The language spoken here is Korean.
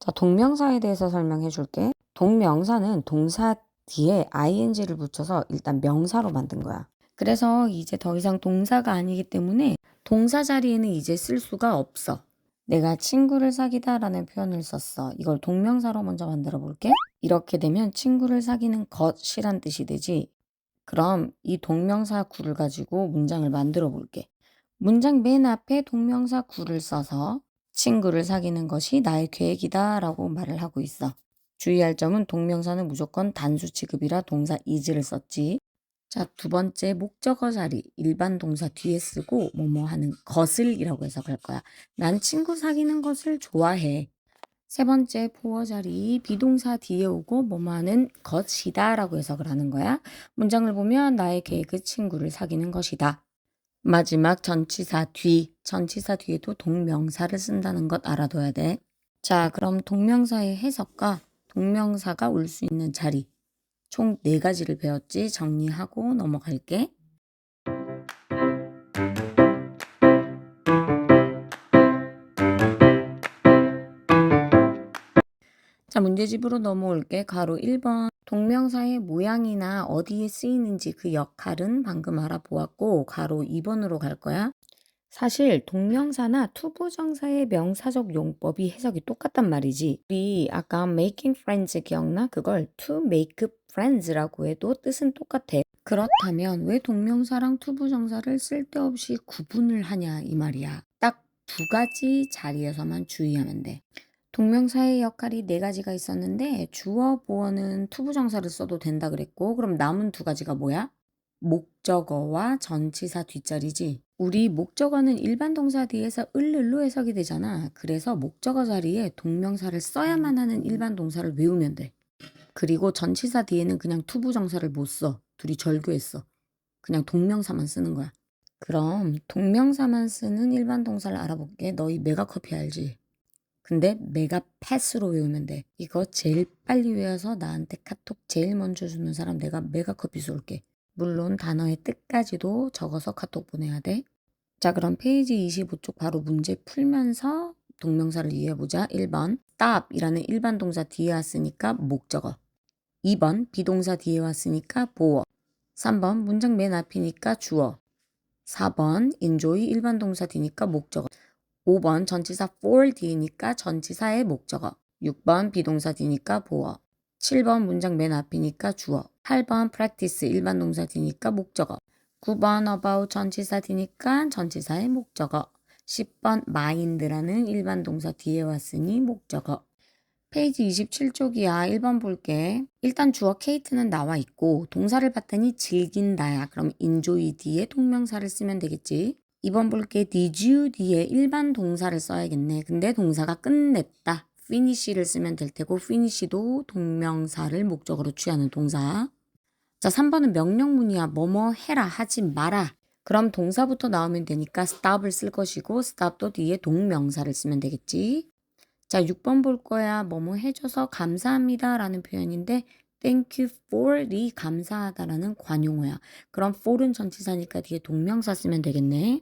자, 동명사에 대해서 설명해 줄게. 동명사는 동사 뒤에 ing를 붙여서 일단 명사로 만든 거야. 그래서 이제 더 이상 동사가 아니기 때문에 동사 자리에는 이제 쓸 수가 없어. 내가 친구를 사귀다 라는 표현을 썼어. 이걸 동명사로 먼저 만들어 볼게. 이렇게 되면 친구를 사귀는 것이란 뜻이 되지. 그럼 이 동명사 구를 가지고 문장을 만들어 볼게. 문장 맨 앞에 동명사 구를 써서 친구를 사귀는 것이 나의 계획이다 라고 말을 하고 있어. 주의할 점은 동명사는 무조건 단수 취급이라 동사 is를 썼지. 자, 두 번째 목적어 자리 일반 동사 뒤에 쓰고 뭐뭐 하는 것을이라고 해석할 거야. 난 친구 사귀는 것을 좋아해. 세 번째 보어 자리 비동사 뒤에 오고 뭐뭐 하는 것이다 라고 해석을 하는 거야. 문장을 보면 나의 계획은 친구를 사귀는 것이다. 마지막 전치사 뒤, 전치사 뒤에도 동명사를 쓴다는 것 알아둬야 돼. 자, 그럼 동명사의 해석과 동명사가 올 수 있는 자리. 총 네 가지를 배웠지? 정리하고 넘어갈게. 자, 문제집으로 넘어올게. 가로 1번. 동명사의 모양이나 어디에 쓰이는지 그 역할은 방금 알아보았고, 가로 2번으로 갈 거야. 사실 동명사나 투부정사의 명사적 용법이 해석이 똑같단 말이지. 우리 아까 making friends 기억나? 그걸 to make friends라고 해도 뜻은 똑같아. 그렇다면 왜 동명사랑 투부정사를 쓸데없이 구분을 하냐 이 말이야. 딱 두 가지 자리에서만 주의하면 돼. 동명사의 역할이 네 가지가 있었는데 주어 보어는 투부정사를 써도 된다 그랬고 그럼 남은 두 가지가 뭐야? 목적어와 전치사 뒷자리지. 우리 목적어는 일반 동사 뒤에서 을을로 해석이 되잖아. 그래서 목적어 자리에 동명사를 써야만 하는 일반 동사를 외우면 돼. 그리고 전치사 뒤에는 그냥 투부정사를 못 써. 둘이 절교했어. 그냥 동명사만 쓰는 거야. 그럼 동명사만 쓰는 일반 동사를 알아볼게. 너희 메가커피 알지? 근데 메가 패스로 외우면 돼. 이거 제일 빨리 외워서 나한테 카톡 제일 먼저 주는 사람 내가 메가 커피 쏠게. 물론 단어의 뜻까지도 적어서 카톡 보내야 돼. 자, 그럼 페이지 25쪽 바로 문제 풀면서 동명사를 이해해보자. 1번, stop이라는 일반 동사 뒤에 왔으니까 목적어. 2번, 비동사 뒤에 왔으니까 보어. 3번, 문장 맨 앞이니까 주어. 4번, enjoy 일반 동사 뒤니까 목적어. 5번, 전치사 for 뒤니까 전치사의 목적어. 6번, 비동사 뒤니까 보어. 7번, 문장 맨 앞이니까 주어. 8번, practice 일반 동사 뒤니까 목적어. 9번, about 전치사 뒤니까 전치사의 목적어. 10번, mind라는 일반 동사 뒤에 왔으니 목적어. 페이지 27쪽이야. 1번 볼게. 일단 주어 케이트는 나와 있고 동사를 봤더니 즐긴다야. 그럼 enjoy 뒤에 동명사를 쓰면 되겠지. 2번 볼게. did you 뒤에 일반 동사를 써야겠네. 근데 동사가 끝냈다. finish를 쓰면 될 테고 finish도 동명사를 목적으로 취하는 동사. 자, 3번은 명령문이야. 뭐뭐 해라 하지 마라. 그럼 동사부터 나오면 되니까 stop을 쓸 것이고 stop도 뒤에 동명사를 쓰면 되겠지. 자, 6번 볼 거야. 뭐뭐 해줘서 감사합니다 라는 표현인데 thank you for이 감사하다라는 관용어야. 그럼 for은 전치사니까 뒤에 동명사 쓰면 되겠네.